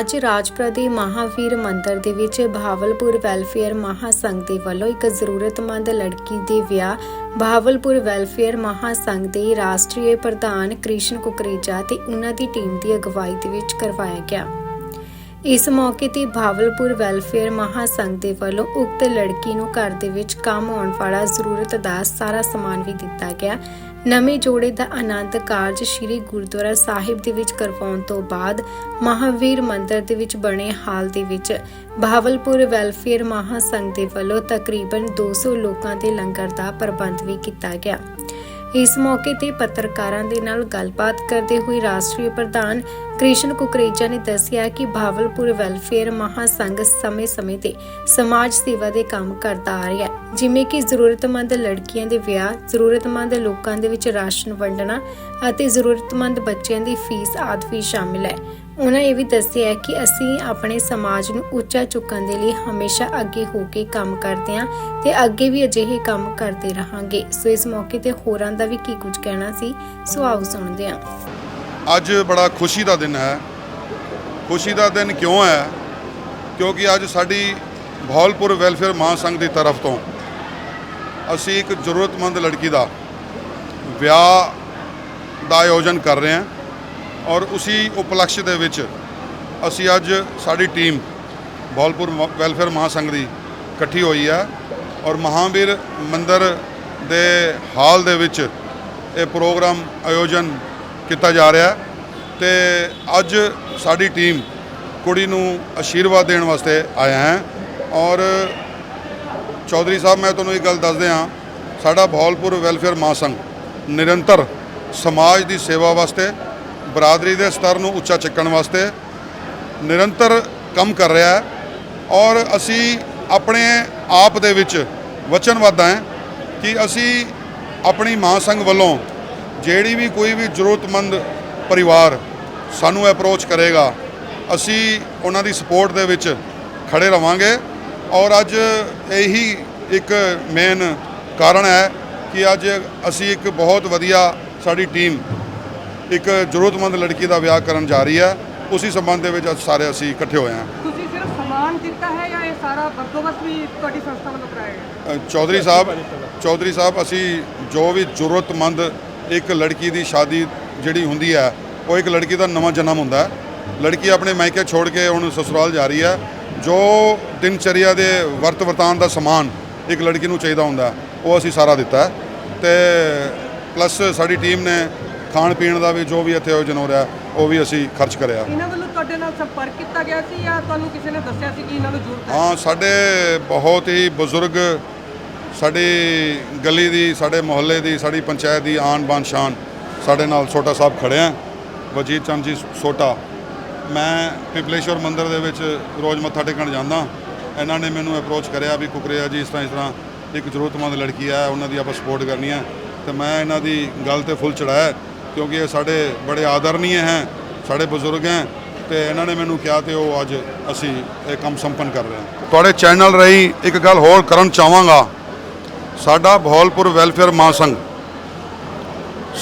ਅੱਜ ਰਾਜਪੁਰਾ ਦੇ ਮਹਾਵੀਰ ਮੰਦਿਰ ਦੇ ਵਿੱਚ ਬਹਾਵਲਪੁਰ ਵੈਲਫੇਅਰ ਮਹਾਸੰਘ ਦੇ ਵੱਲੋਂ ਇੱਕ ਜ਼ਰੂਰਤਮੰਦ ਲੜਕੀ ਦੇ ਵਿਆਹ ਬਹਾਵਲਪੁਰ ਵੈਲਫੇਅਰ ਮਹਾਸੰਘ ਦੇ ਰਾਸ਼ਟਰੀ ਪ੍ਰਧਾਨ ਕ੍ਰਿਸ਼ਨ ਕੁਕਰੇਜਾ ਤੇ ਉਹਨਾਂ ਦੀ ਟੀਮ ਦੀ ਅਗਵਾਈ ਦੇ ਵਿੱਚ ਕਰਵਾਇਆ ਗਿਆ। ਇਸ ਮੌਕੇ ਤੇ ਭਾਵਲਪੁਰ ਵੈਲਫੇਅਰ ਮਹਾਸੰਘ ਦੇ ਵੱਲੋਂ ਉਕਤ ਲੜਕੀ ਨੂੰ ਘਰ ਦੇ ਵਿੱਚ ਕੰਮ ਆਉਣ ਵਾਲਾ ਜ਼ਰੂਰਤ ਦਾ ਸਾਰਾ ਸਮਾਨ ਵੀ ਦਿੱਤਾ ਗਿਆ। ਨਵੇਂ ਜੋੜੇ ਦਾ ਆਨੰਦ ਕਾਰਜ ਸ੍ਰੀ ਗੁਰਦੁਆਰਾ ਸਾਹਿਬ ਦੇ ਵਿੱਚ ਕਰਵਾਉਣ ਤੋਂ ਬਾਅਦ ਮਹਾਵੀਰ ਮੰਦਿਰ ਦੇ ਵਿੱਚ ਬਣੇ ਹਾਲ ਦੇ ਵਿੱਚ ਭਾਵਲਪੁਰ ਵੈਲਫੇਅਰ ਮਹਾਸੰਘ ਦੇ ਵੱਲੋਂ ਤਕਰੀਬਨ 200 ਲੋਕਾਂ ਦੇ ਲੰਗਰ ਦਾ ਪ੍ਰਬੰਧ ਵੀ ਕੀਤਾ ਗਿਆ। ਇਸ ਮੌਕੇ ਤੇ ਪੱਤਰਕਾਰਾਂ ਦੇ ਨਾਲ ਗੱਲਬਾਤ ਕਰਦੇ ਹੋਏ ਰਾਸ਼ਟਰੀ ਪ੍ਰਧਾਨ ਕ੍ਰਿਸ਼ਨ ਕੁਕਰੇਜਾ ਨੇ ਦੱਸਿਆ ਕਿ ਭਾਵਲਪੁਰ ਵੈਲਫੇਅਰ ਮਹਾਸੰਘ ਸਮੇਂ-ਸਮੇਂ ਤੇ ਸਮਾਜ ਸੇਵਾ ਦੇ ਕੰਮ ਕਰਦਾ ਆ ਰਿਹਾ ਹੈ। ਜਿਵੇਂ ਕਿ ਜ਼ਰੂਰਤਮੰਦ ਲੜਕੀਆਂ ਦੇ ਵਿਆਹ, ਜ਼ਰੂਰਤਮੰਦ ਲੋਕਾਂ ਦੇ ਵਿੱਚ ਰਾਸ਼ਨ ਵੰਡਣਾ ਅਤੇ ਜ਼ਰੂਰਤਮੰਦ ਬੱਚਿਆਂ ਦੀ ਫੀਸ ਆਦਿ ਵੀ ਸ਼ਾਮਿਲ ਹੈ। ਉਹਨਾਂ ਇਹ ਵੀ ਦੱਸਿਆ ਕਿ ਅਸੀਂ ਆਪਣੇ ਸਮਾਜ ਨੂੰ ਉੱਚਾ ਚੁੱਕਣ ਦੇ ਲਈ ਹਮੇਸ਼ਾ ਅੱਗੇ ਹੋ ਕੇ ਕੰਮ ਕਰਦੇ ਹਾਂ ਤੇ ਅੱਗੇ ਵੀ ਅਜਿਹੇ ਕੰਮ ਕਰਦੇ ਰਹਾਂਗੇ। ਸੋ ਇਸ ਮੌਕੇ ਤੇ ਹੋਰਾਂ ਦਾ ਵੀ ਕੀ ਕੁਝ ਕਹਿਣਾ ਸੀ, ਸੋ ਆਓ ਸੁਣਦੇ ਹਾਂ। ਅੱਜ ਬੜਾ ਖੁਸ਼ੀ ਦਾ ਦਿਨ ਹੈ। ਖੁਸ਼ੀ ਦਾ ਦਿਨ ਕਿਉਂ ਹੈ? ਕਿਉਂਕਿ ਅੱਜ ਸਾਡੀ ਭੌਲਪੁਰ ਵੈਲਫੇਅਰ ਮਹਾਸੰਘ ਦੀ ਤਰਫ ਤੋਂ ਅਸੀਂ ਇੱਕ ਜ਼ਰੂਰਤਮੰਦ ਲੜਕੀ ਦਾ ਵਿਆਹ ਦਾ ਆਯੋਜਨ ਕਰ ਰਹੇ ਹਾਂ। ਔਰ ਉਸੇ ਉਪਲਕਸ਼ ਦੇ ਵਿੱਚ ਅਸੀਂ ਅੱਜ ਸਾਡੀ ਟੀਮ ਭੌਲਪੁਰ ਮ- ਵੈਲਫੇਅਰ ਮਹਾਸੰਘ ਦੀ ਇਕੱਠੀ ਹੋਈ ਹੈ ਔਰ ਮਹਾਵੀਰ ਮੰਦਿਰ ਦੇ ਹਾਲ ਦੇ ਵਿੱਚ ਇਹ ਪ੍ਰੋਗਰਾਮ ਆਯੋਜਨ ਕੀਤਾ ਜਾ ਰਿਹਾ ਹੈ ਤੇ ਅੱਜ ਸਾਡੀ ਟੀਮ ਕੁੜੀ ਨੂੰ ਆਸ਼ੀਰਵਾਦ ਦੇਣ ਵਾਸਤੇ ਆਇਆ ਹੈ ਔਰ ਚੌਧਰੀ ਸਾਹਿਬ, ਮੈਂ ਤੁਹਾਨੂੰ ਇੱਕ ਗੱਲ ਦੱਸਦੇ ਹਾਂ ਸਾਡਾ ਭੌਲਪੁਰ ਵੈਲਫੇਅਰ ਮਹਾਸੰਘ ਨਿਰੰਤਰ ਸਮਾਜ ਦੀ ਸੇਵਾ ਵਾਸਤੇ ਬਰਾਦਰੀ ਦੇ ਸਤਰ ਨੂੰ ਉੱਚਾ ਚੱਕਣ ਵਾਸਤੇ ਨਿਰੰਤਰ ਕੰਮ ਕਰ ਰਿਹਾ ਹੈ ਔਰ ਅਸੀਂ ਆਪਣੇ ਆਪ ਦੇ ਵਿੱਚ ਵਚਨਬੱਧ ਹਾਂ ਕਿ ਅਸੀਂ ਆਪਣੀ ਮਾਂ ਮਹਾਸੰਘ ਵੱਲੋਂ ਜਿਹੜੀ ਵੀ ਕੋਈ ਵੀ ਜ਼ਰੂਰਤਮੰਦ ਪਰਿਵਾਰ ਸਾਨੂੰ ਅਪਰੋਚ ਕਰੇਗਾ, ਅਸੀਂ ਉਹਨਾਂ ਦੀ ਸਪੋਰਟ ਦੇ ਵਿੱਚ ਖੜੇ ਰਵਾਂਗੇ ਔਰ ਅੱਜ ਇਹੀ ਇੱਕ ਮੇਨ ਕਾਰਨ ਹੈ ਕਿ ਅੱਜ ਅਸੀਂ ਇੱਕ ਬਹੁਤ ਵਧੀਆ ਸਾਡੀ ਟੀਮ ਇੱਕ ਜ਼ਰੂਰਤਮੰਦ ਲੜਕੀ ਦਾ ਵਿਆਹ ਕਰਨ ਜਾ ਰਹੀ ਹੈ। ਉਸੇ ਸੰਬੰਧ ਦੇ ਵਿੱਚ ਅੱਜ ਸਾਰੇ ਅਸੀਂ ਇਕੱਠੇ ਹੋਏ ਹਾਂ। ਤੁਸੀਂ ਸਿਰਫ ਸਮਾਨ ਦਿੱਤਾ ਹੈ ਜਾਂ ਇਹ ਸਾਰਾ ਬੰਦੋਬਸਤ ਵੀ ਤੁਹਾਡੀ ਸੰਸਥਾ ਵੱਲੋਂ ਕਰਾਇਆ ਗਿਆ? ਚੌਧਰੀ ਸਾਹਿਬ ਚੌਧਰੀ ਸਾਹਿਬ ਅਸੀਂ ਜੋ ਵੀ ਜ਼ਰੂਰਤਮੰਦ ਇੱਕ ਲੜਕੀ ਦੀ ਸ਼ਾਦੀ ਜਿਹੜੀ ਹੁੰਦੀ ਹੈ ਉਹ ਇੱਕ ਲੜਕੀ ਦਾ ਨਵਾਂ ਜਨਮ ਹੁੰਦਾ ਹੈ। ਲੜਕੀ ਆਪਣੇ ਮਾਇਕੇ ਛੋੜ ਕੇ ਹੁਣ ਸਸੁਰਾਲ ਜਾ ਰਹੀ ਹੈ। ਜੋ ਦਿਨਚਰਿਆ ਦੇ ਵਰਤ ਵਰਤਾਨ ਦਾ ਸਮਾਨ ਇੱਕ ਲੜਕੀ ਨੂੰ ਚਾਹੀਦਾ ਹੁੰਦਾ ਉਹ ਅਸੀਂ ਸਾਰਾ ਦਿੱਤਾ ਤੇ ਪਲੱਸ ਸਾਡੀ ਟੀਮ ਨੇ ਖਾਣ ਪੀਣ ਦਾ ਵੀ ਜੋ ਵੀ ਇੱਥੇ ਆਯੋਜਨ ਹੋ ਰਿਹਾ ਉਹ ਵੀ ਅਸੀਂ ਖਰਚ ਕਰਿਆ। ਇਹਨਾਂ ਵੱਲੋਂ ਤੁਹਾਡੇ ਨਾਲ ਸੰਪਰਕ ਕੀਤਾ ਗਿਆ ਸੀ ਜਾਂ ਤੁਹਾਨੂੰ ਕਿਸੇ ਨੇ ਦੱਸਿਆ ਸੀ ਕਿ ਇਹਨਾਂ ਨੂੰ ਜ਼ਰੂਰਤ ਹੈ? ਹਾਂ ਸਾਡੇ ਬਹੁਤ ਹੀ ਬਜ਼ੁਰਗ ਸਾਡੀ ਗਲੀ ਦੀ ਸਾਡੇ ਮੁਹੱਲੇ ਦੀ ਸਾਡੀ ਪੰਚਾਇਤ ਦੀ ਆਨ ਬਾਨ ਸ਼ਾਨ ਸਾਡੇ ਨਾਲ ਛੋਟਾ ਸਾਹਿਬ ਖੜੇ ਆ। ਵਜੀਦ ਚੰਦ ਜੀ ਛੋਟਾ ਮੈਂ ਪਿਪਲੇਸ਼ਵਰ ਮੰਦਿਰ ਦੇ ਵਿੱਚ ਰੋਜ਼ ਮੱਥਾ ਟੇਕਣ ਜਾਂਦਾ। ਇਹਨਾਂ ਨੇ ਮੈਨੂੰ ਅਪਰੋਚ ਕਰਿਆ ਵੀ ਕੁਕਰਿਆ ਜੀ ਇਸ ਤਰ੍ਹਾਂ ਇਸ ਤਰ੍ਹਾਂ ਇੱਕ ਜ਼ਰੂਰਤਮੰਦ ਲੜਕੀ ਹੈ ਉਹਨਾਂ ਦੀ ਆਪਾਂ ਸਪੋਰਟ ਕਰਨੀ ਹੈ। ਤੇ ਮੈਂ ਇਹਨਾਂ ਦੀ ਗੱਲ ਤੇ ਫੁੱਲ ਚੜਾਇਆ ਕਿਉਂਕਿ ਇਹ ਸਾਡੇ ਬੜੇ ਆਦਰਨੀय ਹੈ, ਸਾਡੇ ਬਜ਼ੁਰਗ ਹੈ ਤੇ ਇਹਨਾਂ ਨੇ ਮੈਨੂੰ ਕਿਹਾ ਤੇ ਉਹ ਅੱਜ ਅਸੀਂ ਇਹ ਕੰਮ ਸੰਪੰਨ ਕਰ ਰਹੇ ਹਾਂ। ਤੁਹਾਡੇ ਚੈਨਲ ਰਾਹੀਂ ਇੱਕ ਗੱਲ ਹੋਰ ਕਰਨ ਚਾਹਾਂਗਾ। ਸਾਡਾ ਭੌਲਪੁਰ ਵੈਲਫੇਅਰ ਮਹਾਸੰਘ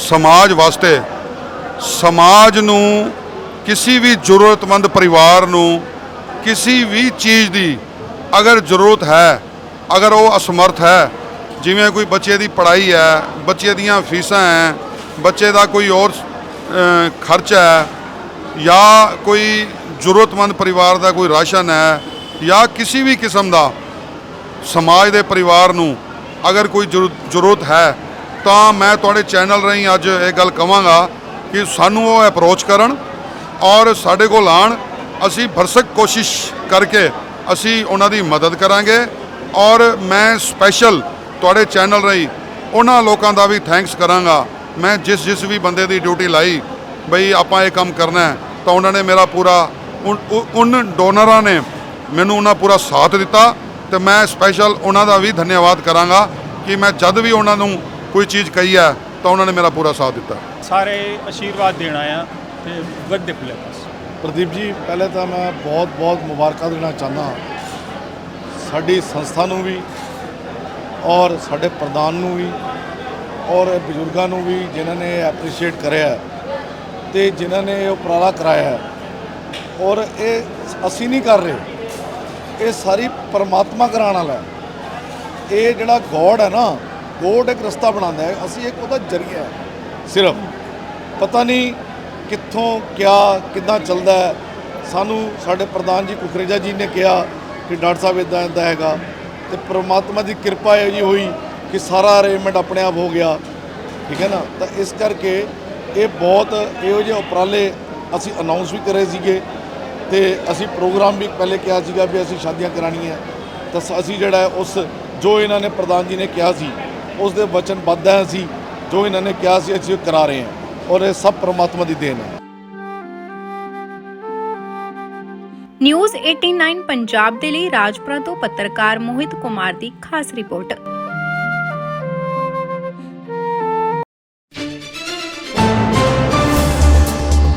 ਸਮਾਜ ਵਾਸਤੇ, ਸਮਾਜ ਨੂੰ ਕਿਸੇ ਵੀ ਜ਼ਰੂਰਤਮੰਦ ਪਰਿਵਾਰ ਨੂੰ ਕਿਸੇ ਵੀ ਚੀਜ਼ ਦੀ ਅਗਰ ਜ਼ਰੂਰਤ ਹੈ, ਅਗਰ ਉਹ ਅਸਮਰਥ ਹੈ, ਜਿਵੇਂ ਕੋਈ ਬੱਚੇ ਦੀ ਪੜ੍ਹਾਈ ਹੈ, ਬੱਚੇ ਦੀਆਂ ਫੀਸਾਂ ਹੈ ਬੱਚੇ ਦਾ ਕੋਈ ਹੋਰ ਅ, ਖਰਚਾ ਹੈ ਜਾਂ ਕੋਈ ਜ਼ਰੂਰਤਮੰਦ ਪਰਿਵਾਰ ਦਾ ਕੋਈ ਰਾਸ਼ਨ ਹੈ ਜਾਂ ਕਿਸੇ ਵੀ ਕਿਸਮ ਦਾ ਸਮਾਜ ਦੇ ਪਰਿਵਾਰ ਨੂੰ ਅਗਰ ਕੋਈ ਜ਼ਰੂ- ਜ਼ਰੂਰਤ ਹੈ ਤਾਂ ਮੈਂ ਤੁਹਾਡੇ ਚੈਨਲ ਰਾਹੀਂ ਅੱਜ ਇਹ ਗੱਲ ਕਵਾਂਗਾ ਕਿ ਸਾਨੂੰ ਉਹ ਅਪਰੋਚ ਕਰਨ ਔਰ ਸਾਡੇ ਕੋਲ ਆਣ ਅਸੀਂ ਭਰਸਕ ਕੋਸ਼ਿਸ਼ ਕਰਕੇ ਅਸੀਂ ਉਹਨਾਂ ਦੀ ਮਦਦ ਕਰਾਂਗੇ ਔਰ ਮੈਂ ਸਪੈਸ਼ਲ ਤੁਹਾਡੇ ਚੈਨਲ ਰਾਹੀਂ ਉਹਨਾਂ ਲੋਕਾਂ ਦਾ ਵੀ ਥੈਂਕਸ ਕਰਾਂਗਾ। ਮੈਂ ਜਿਸ ਜਿਸ ਵੀ ਬੰਦੇ ਦੀ ਡਿਊਟੀ ਲਾਈ ਬਈ ਆਪਾਂ ਇਹ ਕੰਮ ਕਰਨਾ ਹੈ ਤਾਂ ਉਹਨਾਂ ਨੇ ਮੇਰਾ ਪੂਰਾ ਉਨ- ਡੋਨਰਾਂ ਨੇ ਮੈਨੂੰ ਉਹਨਾਂ ਪੂਰਾ ਸਾਥ ਦਿੱਤਾ ਤੇ ਮੈਂ ਸਪੈਸ਼ਲ ਉਹਨਾਂ ਦਾ ਵੀ ਧੰਨਵਾਦ ਕਰਾਂਗਾ ਕਿ ਮੈਂ ਜਦ ਵੀ ਉਹਨਾਂ ਨੂੰ ਕੋਈ ਚੀਜ਼ ਕਹੀ ਹੈ ਤਾਂ ਉਹਨਾਂ ਨੇ ਮੇਰਾ ਪੂਰਾ ਸਾਥ ਦਿੱਤਾ। ਸਾਰੇ ਆਸ਼ੀਰਵਾਦ ਦੇਣ ਆਇਆ ਤੇ ਵੱਡੇ ਬਸ ਪ੍ਰਦੀਪ ਜੀ ਪਹਿਲੇ ਤਾਂ ਮੈਂ ਬਹੁਤ ਬਹੁਤ ਮੁਬਾਰਕਾਂ ਦੇਣਾ ਚਾਹੁੰਦਾ ਸਾਡੀ ਸੰਸਥਾ ਨੂੰ ਵੀ ਔਰ ਸਾਡੇ ਪ੍ਰਧਾਨ ਨੂੰ ਵੀ ਔਰ ਬਜ਼ੁਰਗਾਂ ਨੂੰ ਵੀ ਜਿਨ੍ਹਾਂ ਨੇ ਐਪਰੀਸ਼ੀਏਟ ਕਰਿਆ ਹੈ ਤੇ ਜਿਨ੍ਹਾਂ ਨੇ ਇਹ ਉਪਰਾਲਾ ਕਰਾਇਆ ਔਰ ਇਹ ਅਸੀਂ ਨਹੀਂ ਕਰ ਰਹੇ। ਇਹ ਸਾਰੀ ਪਰਮਾਤਮਾ ਕਰਾਉਣ ਵਾਲਾ ਇਹ ਜਿਹੜਾ ਗੋਡ ਹੈ ਨਾ, ਗੋਡ ਇੱਕ ਰਸਤਾ ਬਣਾਉਂਦਾ ਹੈ। ਅਸੀਂ ਇੱਕ ਉਹਦਾ ਜਰੀਆ ਹੈ, ਸਿਰਫ। ਪਤਾ ਨਹੀਂ ਕਿੱਥੋਂ ਕਿਆ, ਕਿੱਦਾਂ ਚੱਲਦਾ ਹੈ। ਸਾਨੂੰ ਸਾਡੇ ਪ੍ਰਧਾਨ ਜੀ ਕੁਕਰੇਜਾ ਜੀ ਨੇ ਕਿਹਾ ਕਿ ਡਾਕਟਰ ਸਾਹਿਬ ਇਦਾਂ ਇਦਾਂ ਹੈਗਾ ਤੇ ਪ੍ਰਮਾਤਮਾ ਦੀ ਕਿਰਪਾ ਹੈ ਜੀ ਹੋਈ ਕਿ ਸਾਰਾ ਅਰੇਂਜਮੈਂਟ ਆਪਣੇ ਆਪ ਹੋ ਗਿਆ। ਠੀਕ ਹੈ ਨਾ? ਤਾਂ ਇਸ ਕਰਕੇ ਇਹ ਬਹੁਤ ਇਹੋ ਜਿਹੇ ਉਪਰਾਲੇ ਅਸੀਂ ਅਨਾਉਂਸ ਵੀ ਕਰੇ ਸੀਗੇ ਤੇ ਅਸੀਂ ਪ੍ਰੋਗਰਾਮ ਵੀ ਪਹਿਲੇ ਕਿਹਾ ਸੀਗਾ ਵੀ ਅਸੀਂ ਸ਼ਾਦੀਆਂ ਕਰਾਉਣੀਆਂ। ਤਾਂ ਅਸੀਂ ਜਿਹੜਾ ਉਸ, ਜੋ ਇਹਨਾਂ ਨੇ ਪ੍ਰਧਾਨ ਜੀ ਨੇ ਕਿਹਾ ਸੀ, ਉਸ ਦੇ ਵਚਨਬੱਧ ਹਾਂ ਅਸੀਂ, ਜੋ ਇਹਨਾਂ ਨੇ ਕਿਹਾ ਸੀ ਅਸੀਂ ਕਰਾ ਰਹੇ ਹਾਂ। ਔਰ ਇਹ ਸਭ ਪ੍ਰਮਾਤਮਾ ਦੀ ਦੇਣ ਹੈ। ਨਿਊਜ਼ 89 ਪੰਜਾਬ ਦੇ ਲਈ ਰਾਜਪੁਰਾ ਤੋਂ ਪੱਤਰਕਾਰ ਮੋਹਿਤ ਕੁਮਾਰ ਦੀ ਖਾਸ ਰਿਪੋਰਟ।